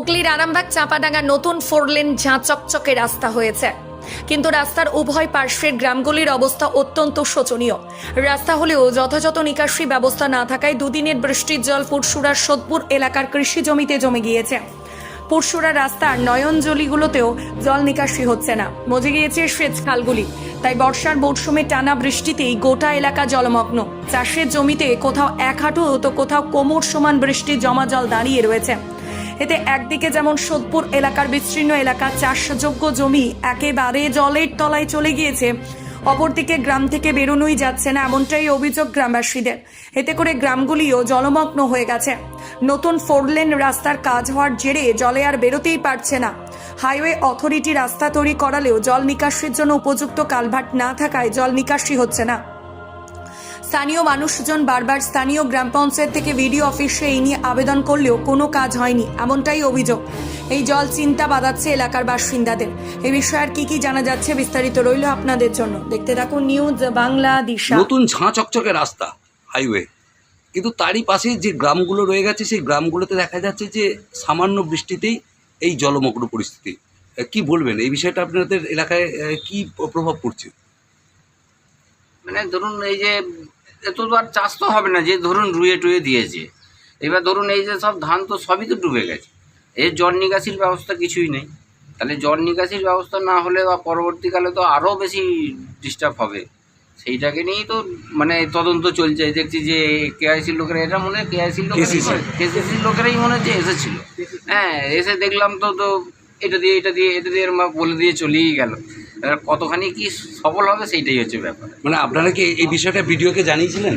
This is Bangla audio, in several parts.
হুগলির আরামবাগ চাঁপাডাঙ্গা নতুন ফোরলেন ঝাঁ চকচকে রাস্তা হয়েছে। কিন্তু রাস্তার উভয় পার্শ্বের গ্রামগুলির অবস্থা অত্যন্ত শোচনীয়। রাস্তা হলেও যথাযথ নিকাশি ব্যবস্থা না থাকায় দুদিনের বৃষ্টির জল পুরসুরার সোদপুর এলাকার কৃষি জমিতে জমে গিয়েছে। পুরসুরা রাস্তার নয়নজলিগুলোতেও জল নিকাশি হচ্ছে না। মজে গিয়েছে সেচ খালগুলি। তাই বর্ষার মৌসুমে টানা বৃষ্টিতেই গোটা এলাকা জলমগ্ন। চাষের জমিতে কোথাও এক হাঁটু তো কোথাও কোমর সমান বৃষ্টির জমা জল দাঁড়িয়ে রয়েছে। এতে একদিকে যেমন সোদপুর এলাকার বিস্তীর্ণ এলাকা চাষযোগ্য জমি একেবারে জলের তলায় চলে গিয়েছে, অপরদিকে গ্রাম থেকে বেরোনোই যাচ্ছে না এমনটাই অভিযোগ গ্রামবাসীদের। এতে করে গ্রামগুলিও জলমগ্ন হয়ে গেছে। নতুন ফোরলেন রাস্তার কাজ হওয়ার জেরে জলে আর বেরোতেই পারছে না। হাইওয়ে অথরিটি রাস্তা তৈরি করালেও জল নিকাশির জন্য উপযুক্ত কালভার্ট না থাকায় জল নিকাশি হচ্ছে না। স্থানীয় মানুষজন বারবার স্থানীয় গ্রাম পঞ্চায়েত থেকে ভিডিও অফিসে এই নিয়ে আবেদন করলেও কোনো কাজ হয়নি এমনটাই অভিযোগ। এই জল চিন্তা বাঁধাচ্ছে এলাকার বাসিন্দাদের। এ বিষয়ে আর কি কি জানা যাচ্ছে বিস্তারিত রইল আপনাদের জন্য। দেখতে থাকুন নিউজ বাংলা দিশা। নতুন ঝাঁ চকচকে রাস্তা হাইওয়ে। কিন্তু তারই পাশে যে গ্রামগুলো রয়ে গেছে সেই গ্রামগুলোতে দেখা যাচ্ছে যে সামান্য বৃষ্টিতেই এই জলমগ্ন পরিস্থিতি। কি বলবেন? এই বিষয়টা আপনাদের এলাকায় কি প্রভাব পড়ছে? মানে ধরুন এই যে এত তো আর চাষ তো হবে না যে ধরুন রুয়ে টুয়ে দিয়েছে। এবার ধরুন এই যে সব ধান তো সবই তো ডুবে গেছে। এর জল নিকাশির ব্যবস্থা কিছুই নেই। তাহলে জল নিকাশির ব্যবস্থা না হলে বা পরবর্তীকালে তো আরও বেশি ডিস্টার্ব হবে। সেইটাকে নিয়েই তো মানে তদন্ত চলছে। দেখছি যে কেআইসির লোকেরা এটা মনে হয় কেআইসির কেসিসির লোকেরাই মনে হচ্ছে এসেছিল। হ্যাঁ এসে দেখলাম তো তো এটা দিয়ে এটা দিয়ে এটা দিয়ে বলে দিয়ে চলেই গেল। কতখানি কি সফল হবে সেইটাই হচ্ছে ব্যাপার। মানে আপনারা কি এই বিষয়টা ভিডিওকে জানিয়েছিলেন?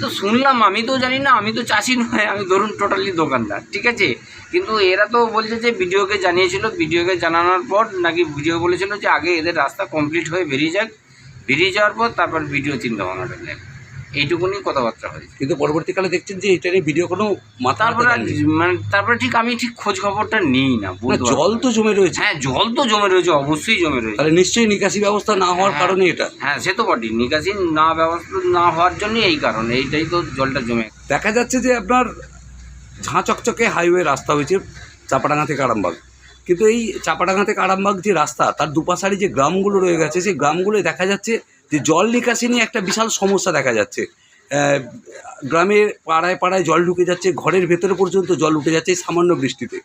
তো শুনলাম আমি তো জানি না আমি তো চাষি নয় আমি ধরুন টোটালি দোকানদার ঠিক আছে? কিন্তু এরা তো বলছে যে ভিডিওকে জানিয়েছিল ভিডিওকে জানানোর পর নাকি ভিডিও বলেছিল যে আগে এদের রাস্তা কমপ্লিট হয়ে বেরিয়ে যাক বেরিয়ে যাওয়ার পর তারপর ভিডিও চিন্তা ভাবনাটা নেন এইটুকুনি কথাবার্তা হয়। কিন্তু পরবর্তীকালে দেখছেন যে এটা নিয়ে ভিডিও কোনো মাথা তারপরে আর মানে তারপরে ঠিক আমি ঠিক খোঁজ খবরটা নিই না জল তো জমে রয়েছে। হ্যাঁ জল তো জমে রয়েছে অবশ্যই জমে রয়েছে। তাহলে নিশ্চয়ই নিকাশি ব্যবস্থা না হওয়ার হ্যাঁ। কারণে এটা। হ্যাঁ সে তো বটেই। নিকাশি না ব্যবস্থা না হওয়ার জন্যই এই কারণ এইটাই তো জলটা জমে। দেখা যাচ্ছে যে আপনার ঝাঁ চকচকে হাইওয়ে রাস্তা হয়েছে চাপাডাঙ্গা থেকে আরামবাগ। কিন্তু এই চাপাডাঙ্গা থেকে আরামবাগ যে রাস্তা তার দুপাশারি যে গ্রামগুলো রয়ে গেছে সেই গ্রামগুলোয় দেখা যাচ্ছে যে জল নিকাশি নিয়ে একটা বিশাল সমস্যা দেখা যাচ্ছে। গ্রামের পাড়ায় পাড়ায় জল ঢুকে যাচ্ছে, ঘরের ভেতরে পর্যন্ত জল উঠে যাচ্ছে সামান্য বৃষ্টিতে।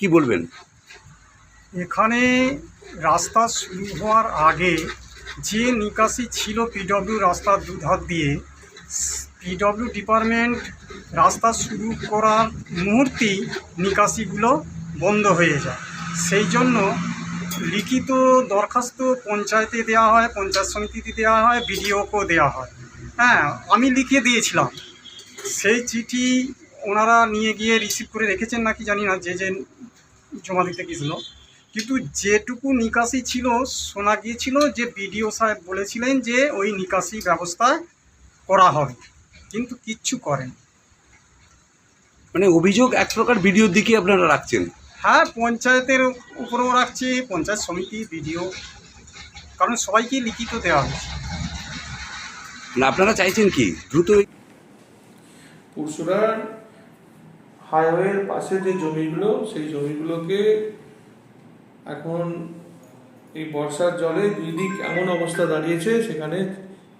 কি বলবেন? এখানে রাস্তা শুরু হওয়ার আগে যে নিকাশি ছিল পিডব্লিউ রাস্তার দুধার দিয়ে পিডব্লিউ ডিপার্টমেন্ট রাস্তা শুরু করার মুহূর্তেই নিকাশিগুলো বন্ধ হয়ে যায়। সেই জন্য লিখিত দরখাস্ত পঞ্চায়েতে দেওয়া হয়, পঞ্চায়েত সমিতিতে দেওয়া হয়, বিডিওকেও দেওয়া হয়। হ্যাঁ আমি লিখে দিয়েছিলাম। সেই চিঠি ওনারা নিয়ে গিয়ে রিসিভ করে রেখেছেন নাকি জানি না, যে যে জমা দিতে গিয়েছিল। কিন্তু যেটুকু নিকাশি ছিল, শোনা গিয়েছিল যে বিডিও সাহেব বলেছিলেন যে ওই নিকাশি ব্যবস্থা করা হবে, কিন্তু কিচ্ছু করেন। মানে অভিযোগ এক প্রকার ভিডিওর দিকে আপনারা রাখছেন? হ্যাঁ পঞ্চায়েতের উপরেও রাখছে পঞ্চায়েত সমিতি বিডিও। কারণ সবাইকেই লিখিত দেওয়া হয়েছে আপনারা চাইছেন কি? দ্রুত এই পুরসুরার হাইওয়ের পাশে যে জমিগুলো সেই জমিগুলোকে এখন এই বর্ষার জলে দুই দিক এমন অবস্থা দাঁড়িয়েছে সেখানে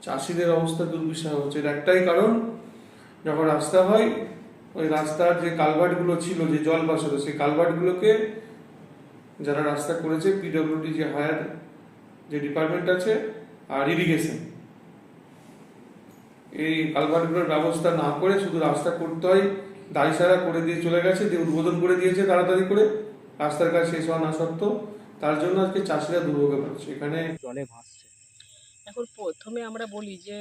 চাষিদের অবস্থা দুর্বিষহ। হচ্ছে এর একটাই কারণ যখন রাস্তা হয় ওই রাস্তার যে কালভার্টগুলো ছিল, যে জল বাসলো সেই কালভার্টগুলোকে যারা রাস্তা করেছে পিডব্লিউডি যে হায়ার যে ডিপার্টমেন্ট আছে, আর ইরিগেশন এই কালভার্টগুলোর ব্যবস্থা না করে শুধু রাস্তা করতে হয় দায় সারা করে দিয়ে চলে গেছে, দিয়ে উদ্বোধন করে দিয়েছে তাড়াতাড়ি করে। রাস্তার কাজ শেষ হওয়া না সত্ত্বেও, তার জন্য আজকে চাষিরা দুর্ভোগে পড়ছে। এখানে জলে ভাসছে। এখন প্রথমে আমরা বলি যে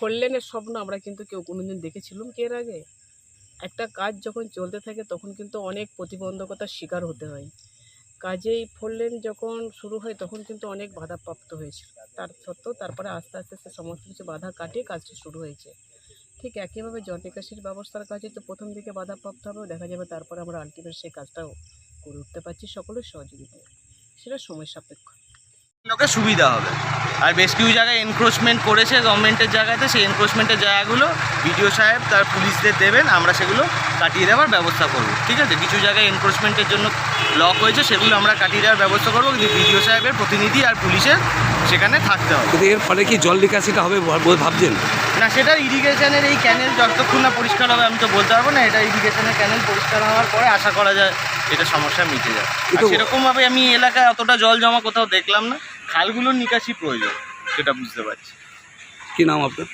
ফোরলেনের স্বপ্ন আমরা কিন্তু কেউ কোনোদিন দেখেছিলাম কি এর আগে? একটা কাজ যখন চলতে থাকে তখন কিন্তু অনেক প্রতিবন্ধকতার শিকার হতে হয়। কাজেই ফোরলেন যখন শুরু হয় তখন কিন্তু অনেক বাধাপ্রাপ্ত হয়েছিল তার সত্ত্বেও তারপরে আস্তে আস্তে সে সমস্ত কিছু বাধা কাটিয়ে কাজটি শুরু হয়েছে। ঠিক একইভাবে জল নিকাশির ব্যবস্থার কাজে তো প্রথম দিকে বাধাপ্রাপ্ত হবে দেখা যাবে তারপরে আমরা আলটিমেট সেই কাজটাও করে উঠতে পারছি সকলের সহযোগিতায়। সেটা সময় সাপেক্ষ। লোকের সুবিধা হবে। আর বেশ কিছু জায়গায় এনক্রোচমেন্ট করেছে গভর্নমেন্টের জায়গাতে সেই এনক্রোচমেন্টের জায়গাগুলো বিডিও সাহেব তার পুলিশদের দেবেন আমরা সেগুলো কাটিয়ে দেওয়ার ব্যবস্থা করব। ঠিক আছে? কিছু জায়গায় এনক্রোচমেন্টের জন্য ব্লক হয়েছে সেগুলো আমরা কাটিয়ে দেওয়ার ব্যবস্থা করব কিন্তু বিডিও সাহেবের প্রতিনিধি আর পুলিশের সেখানে থাকতে হবে। কিন্তু এর ফলে কি জল নিকাশিটা হবে ভাবছেন? না সেটা ইরিগেশনের এই ক্যানেল যতক্ষণ না পরিষ্কার হবে আমি তো বলতে পারব না এটা ইরিগেশনের ক্যানেল পরিষ্কার হওয়ার পরে আশা করা যায় এটা সমস্যা মিটে যায় সেরকমভাবে আমি এলাকায় অতটা জল জমা কোথাও দেখলাম না। খালগুলোর নিকাশি প্রয়োজন সেটা বুঝতে পারছি। কি নাম আপনার?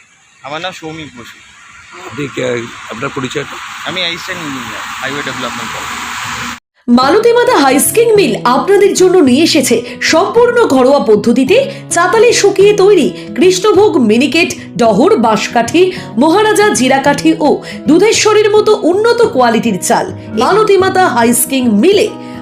আমার নাম সৌমিক বসু। আপনার পরিচয়টা? আমি assistant engineer highway development college. Malatimata husking mill আপনাদের জন্য নিয়ে এসেছে সম্পূর্ণ ঘরোয়া পদ্ধতিতে চাতালে শুকিয়ে তৈরি কৃষ্ণভোগ মিনিকেট ডহর বাঁশকাঠি মহারাজা জিরাকাঠি ও দুধেশ্বরীর মতো উন্নত কোয়ালিটির চাল। মালতীমাতা হাইস্কিং মিলে